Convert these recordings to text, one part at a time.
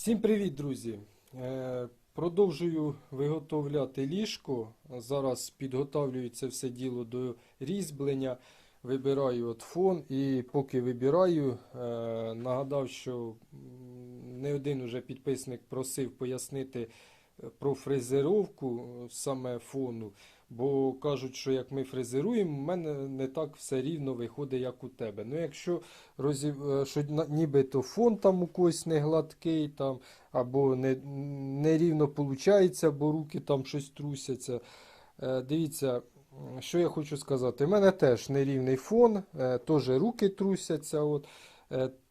Всім привіт, друзі! Е, Продовжую виготовляти ліжко. Зараз підготовлюю це все діло до різьблення. Вибираю от фон і поки вибираю, е, нагадав, що не один уже підписник просив пояснити е, про фрезеровку саме фону. Бо кажуть, що як ми фрезеруємо, в мене не так все рівно виходить, як у тебе. Ну, якщо розів... е, що нібито фон там у когось не гладкий, там, або не, нерівно виходить, бо руки там щось трусяться. Е, Дивіться, що я хочу сказати. У мене теж нерівний фон, е, теж руки трусяться. От,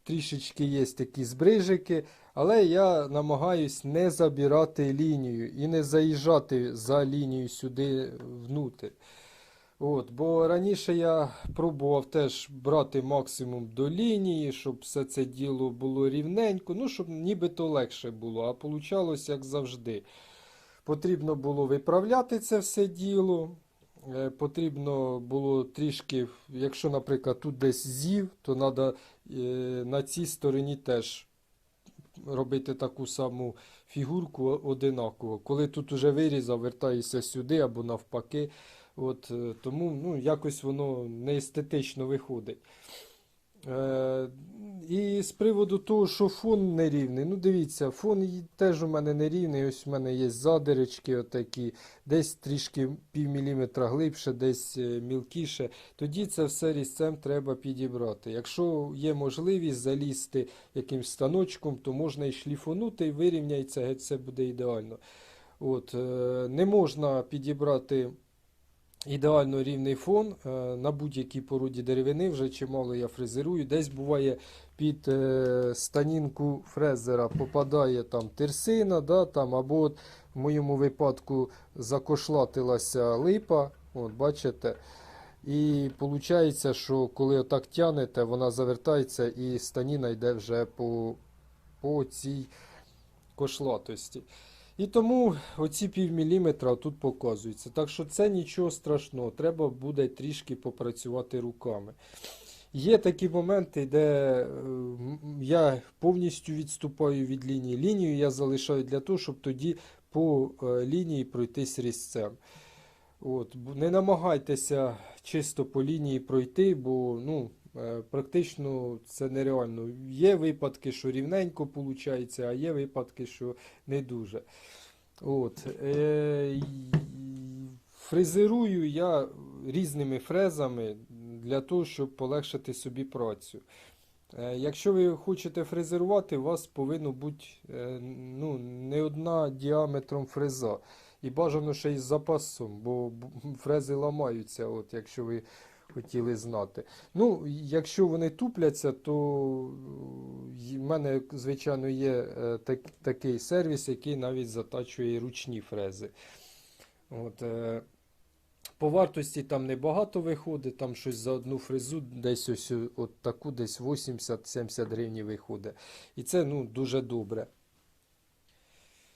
трішечки є такі збрижики, але я намагаюсь не забирати лінію і не заїжджати за лінію сюди внутрі. От, бо раніше я пробував теж брати максимум до лінії, щоб все це діло було рівненько, ну, щоб нібито легше було, а вийшло як завжди. Потрібно було виправляти це все діло. Е, Потрібно було трішки, якщо, наприклад, тут десь зів, то треба на цій стороні теж робити таку саму фігурку одинаково. Коли тут уже вирізав, вертаюся сюди або навпаки. От, е, тому ну, якось воно не естетично виходить. Е, і з приводу того, що фон нерівний. Ну, дивіться, фон теж у мене нерівний. Ось у мене є задирочки, отакі, десь трішки пів міліметра глибше, десь е, мілкіше. Тоді це все різцем треба підібрати. Якщо є можливість залізти якимсь станочком, то можна і шліфонути, і вирівняється, геть все буде ідеально. От, е, не можна підібрати ідеально рівний фон е, на будь-якій породі деревини, вже чимало я фрезерую. Десь буває під е, станінку фрезера попадає там терсина, да, там, або от в моєму випадку закошлатилася липа. От, бачите. І виходить, що коли отак тянете, вона завертається і станіна йде вже по, по цій кошлатості. І тому оці пів міліметра тут показуються. Так що це нічого страшного, треба буде трішки попрацювати руками. Є такі моменти, де е, я повністю відступаю від лінії. Лінію я залишаю для того, щоб тоді по е, лінії пройтись різцем. От, не намагайтеся чисто по лінії пройти, бо ну, практично це нереально. Є випадки, що рівненько виходить, а є випадки, що не дуже. От, е, фрезерую я різними фрезами для того, щоб полегшити собі працю. Е, Якщо ви хочете фрезерувати, у вас повинно бути е, ну, не одна діаметром фреза. І бажано ще із запасом, бо фрези ламаються, от, якщо ви хотіли знати. Ну, якщо вони тупляться, то в мене, звичайно, є е, так, такий сервіс, який навіть затачує ручні фрези. От, е, по вартості там небагато виходить, там щось за одну фрезу, десь ось от таку, десь 80-70 гривень виходить. І це ну, дуже добре.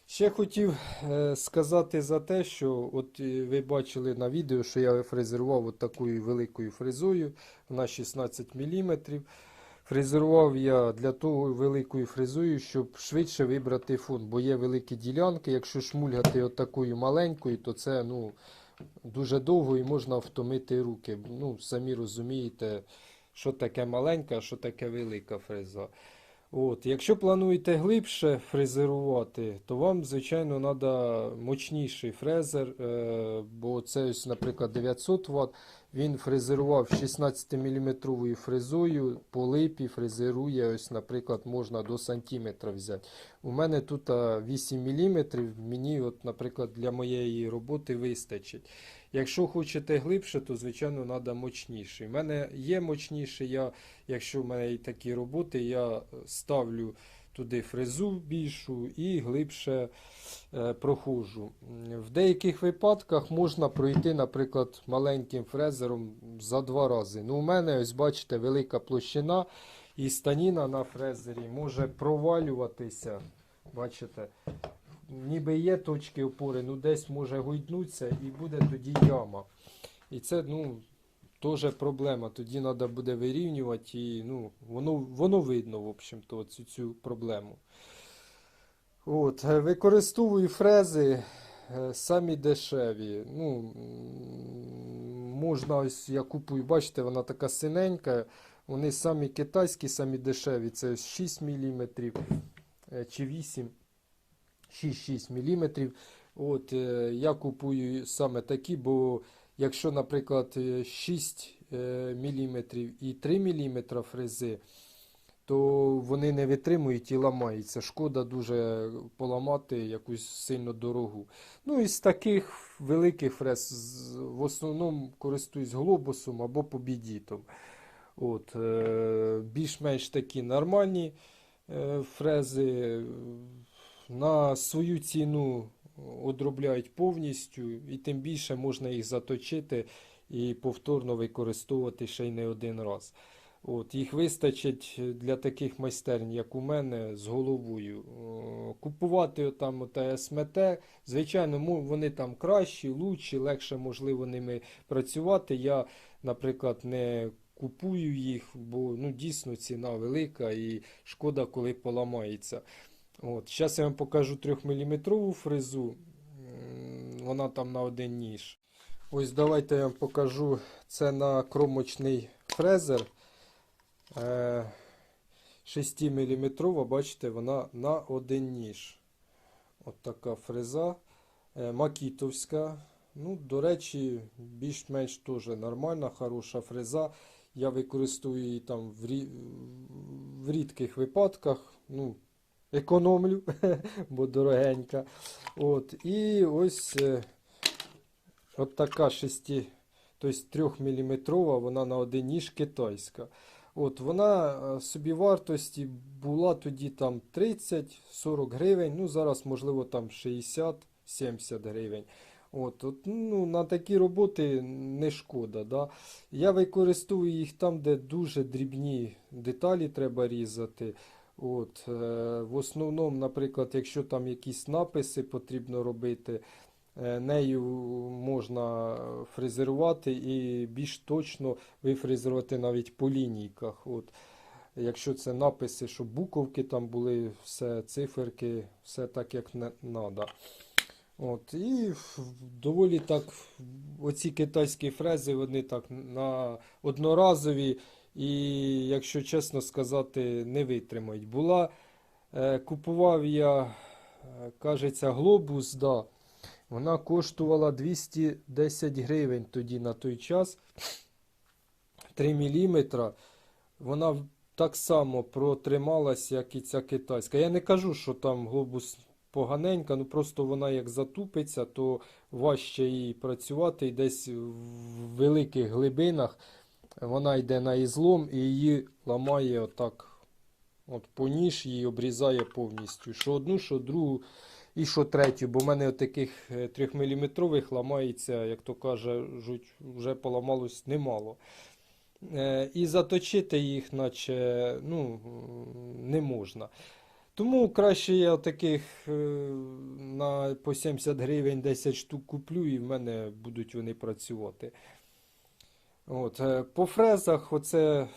Ще хотів е, сказати за те, що от е, ви бачили на відео, що я фрезерував от такою великою фрезою, вона 16 мм. Фрезерував я для того великою фрезою, щоб швидше вибрати фон, бо є великі ділянки. Якщо шмульгати такою маленькою, то це ну, дуже довго і можна втомити руки. Ну, самі розумієте, що таке маленька, а що таке велика фреза. От, якщо плануєте глибше фрезерувати, то вам, звичайно, треба мощніший фрезер, е, бо це ось, наприклад, 900 Вт. Він фрезерував 16-мм фрезою, по липі фрезерує, ось, наприклад, можна до сантиметра взяти. У мене тут 8 мм, мені, от, наприклад, для моєї роботи вистачить. Якщо хочете глибше, то, звичайно, треба мощніший. У мене є мощніший, я, якщо в мене і такі роботи, я ставлю туди фрезу більшу і глибше е, проходжу. В деяких випадках можна пройти, наприклад, маленьким фрезером за два рази. Ну, у мене, ось бачите, велика площина і станіна на фрезері може провалюватися. Бачите, ніби є точки опори, ну десь може гойднутися і буде тоді яма. І це, ну, теж проблема. Тоді треба буде вирівнювати і ну, воно, воно видно, в общем-то, цю, цю проблему. От, е, використовую фрези е, самі дешеві. Ну, можна ось я купую, бачите, вона така синенька. Вони самі китайські, самі дешеві. Це 6 мм чи 8, 6-6 мм. От, е, я купую саме такі, бо якщо, наприклад, е, 6 мм і 3 мм фрези, то вони не витримують і ламаються. Шкода дуже поламати якусь сильно дорогу. Ну, із таких великих фрез в основному користуюсь глобусом або побідітом. От, е, більш-менш такі нормальні е, фрези е, на свою ціну одробляють повністю, і тим більше можна їх заточити і повторно використовувати ще й не один раз. От, їх вистачить для таких майстерень, як у мене, з головою. Купувати там СМТ, звичайно, вони там кращі, лучші, легше можливо ними працювати. Я, наприклад, не купую їх, бо ну, дійсно ціна велика і шкода, коли поламається. От, зараз я вам покажу 3-мм фрезу. Вона там на один ніж. Ось давайте я вам покажу. Це на кромочний фрезер. Е, 6 мм, бачите, вона на один ніж. От така фреза. Е, Макітовська. Ну, до речі, більш-менш теж нормальна, хороша фреза. Я використовую її там в рідких випадках. Ну, економлю, бо дорогенька. От, і ось е, от така 6, тобто 3 мм, вона на один ніж китайська. От, вона е, собівартості була тоді там 30-40 гривень, ну зараз можливо там 60-70 гривень. От, от, ну, на такі роботи не шкода. Да? Я використовую їх там, де дуже дрібні деталі треба різати. От, е, в основному, наприклад, якщо там якісь написи потрібно робити, е, нею можна фрезерувати і більш точно вифрезерувати навіть по лінійках. От, якщо це написи, щоб буковки там були, все, циферки, все так, як треба. От, і доволі так, оці китайські фрези, вони так на одноразові, і, якщо чесно сказати, не витримають. Була, е, купував я, е, кажеться, глобус, да. Вона коштувала 210 гривень тоді на той час. 3 мм. Вона так само протрималась, як і ця китайська. Я не кажу, що там глобус поганенька, ну просто вона як затупиться, то важче їй працювати і десь в великих глибинах вона йде на ізлом і її ламає отак. От по ніж її обрізає повністю. Що одну, що другу і що третю. Бо в мене таких 3-мм ламається, як то кажуть, вже поламалось немало. Е, І заточити їх, наче ну, не можна. Тому краще я таких е, на по 70 гривень 10 штук куплю, і в мене будуть вони працювати. От, е, по фрезах оце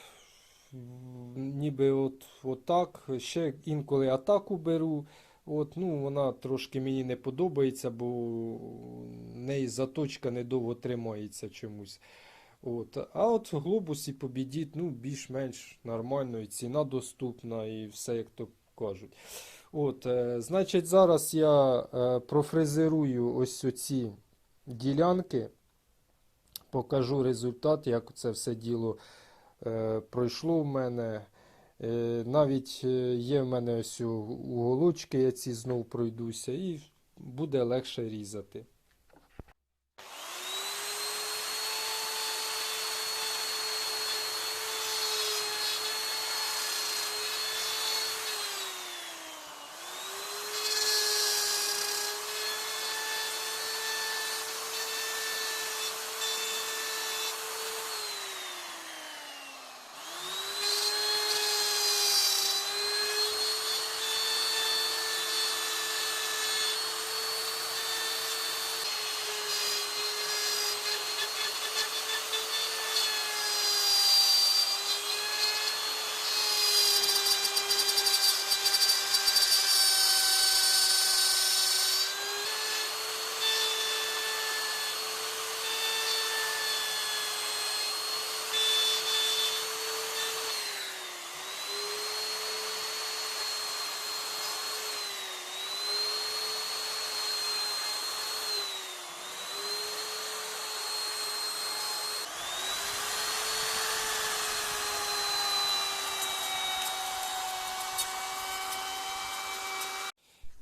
ніби от, отак. Ще інколи атаку беру. От, ну, вона трошки мені не подобається, бо в неї заточка недовго тримається чомусь. От. А от глобус і побідіть, ну, більш-менш нормально, і ціна доступна, і все, як то кажуть. От, е, значить, зараз я е, профрезерую ось оці ділянки, покажу результат, як це все діло е, пройшло в мене. Е, навіть е, є в мене ось уголочки, я ці знов пройдуся, і буде легше різати.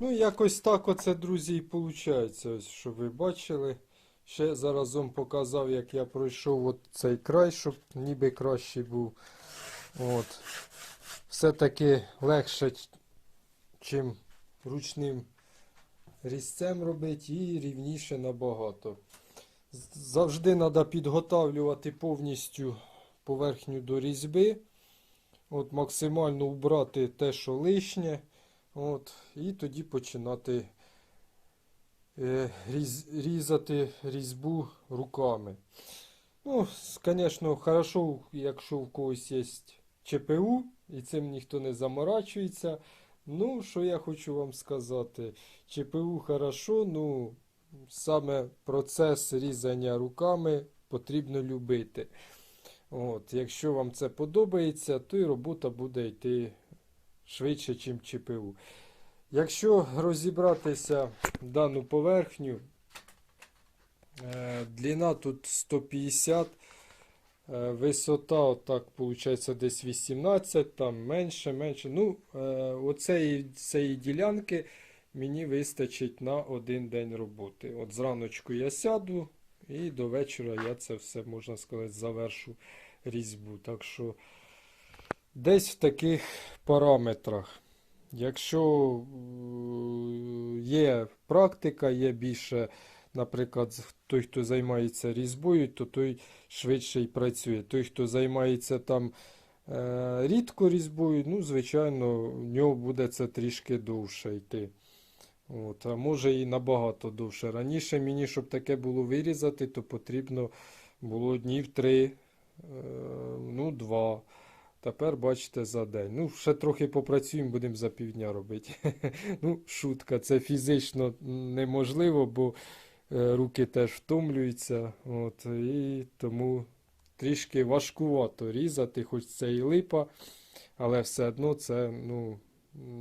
Ну, якось так оце, друзі, і виходить. Ось, щоб ви бачили. Ще заразом показав, як я пройшов от цей край, щоб ніби кращий був. От. Все-таки легше, чим ручним різцем робити, і рівніше набагато. Завжди треба підготавлювати повністю поверхню до різьби. От, максимально убрати те, що лишнє. От, і тоді починати е, різ, різати різьбу руками. Ну, звісно, хорошо, якщо в когось є ЧПУ, і цим ніхто не заморачується. Ну, що я хочу вам сказати. ЧПУ хорошо, ну, саме процес різання руками потрібно любити. От, якщо вам це подобається, то і робота буде йти швидше, ніж ЧПУ. Якщо розібратися дану поверхню, е, длина тут 150, е, висота, отак, виходить, десь 18, там менше, менше. Ну, е, оцеї цієї ділянки мені вистачить на один день роботи. От зраночку я сяду і до вечора я це все, можна сказати, завершу різьбу. Так що десь в таких параметрах. Якщо е, є практика, є більше, наприклад, той, хто займається різьбою, то той швидше й працює. Той, хто займається там е, рідко різьбою, ну, звичайно, в нього буде це трішки довше йти. От, а може і набагато довше. Раніше мені, щоб таке було вирізати, то потрібно було днів три, е, ну, два. Тепер бачите за день. Ну, ще трохи попрацюємо, будемо за півдня робити. Ну, шутка, це фізично неможливо, бо е, руки теж втомлюються. От, і тому трішки важкувато різати, хоч це і липа, але все одно це ну,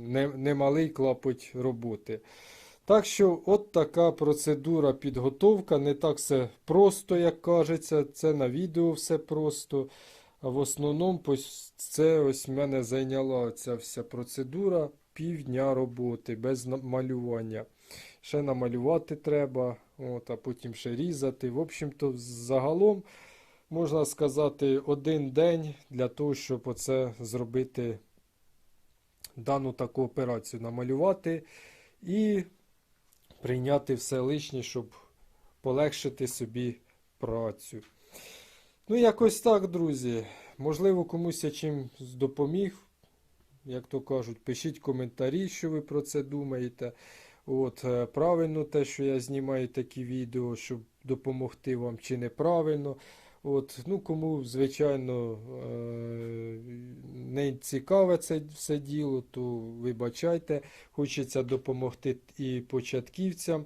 не, немалий клопоть роботи. Так що, от така процедура підготовка. Не так все просто, як кажеться. Це на відео все просто. А в основному це ось мене зайняла ця вся процедура півдня роботи без малювання. Ще намалювати треба, от, а потім ще різати. В общем-то, загалом, можна сказати, один день для того, щоб оце зробити дану таку операцію. Намалювати і прийняти все лишнє, щоб полегшити собі працю. Ну, якось так, друзі. Можливо, комусь я чим допоміг. Як то кажуть, пишіть коментарі, що ви про це думаєте. От, е, правильно те, що я знімаю такі відео, щоб допомогти вам, чи неправильно. От, ну, кому, звичайно, е, не цікаве це все діло, то вибачайте. Хочеться допомогти і початківцям.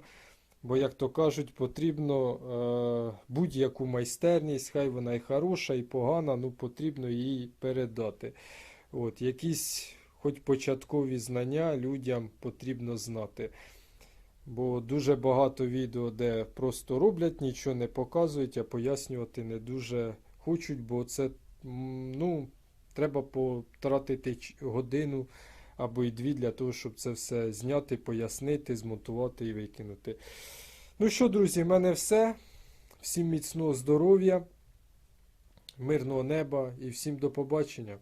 Бо, як то кажуть, потрібно е, будь-яку майстерність, хай вона і хороша, і погана, ну потрібно її передати. От, якісь, хоч початкові знання людям потрібно знати. Бо дуже багато відео, де просто роблять, нічого не показують, а пояснювати не дуже хочуть, бо це ну, треба потратити годину або й дві для того, щоб це все зняти, пояснити, змонтувати і викинути. Ну що, друзі, в мене все. Всім міцного здоров'я, мирного неба і всім до побачення.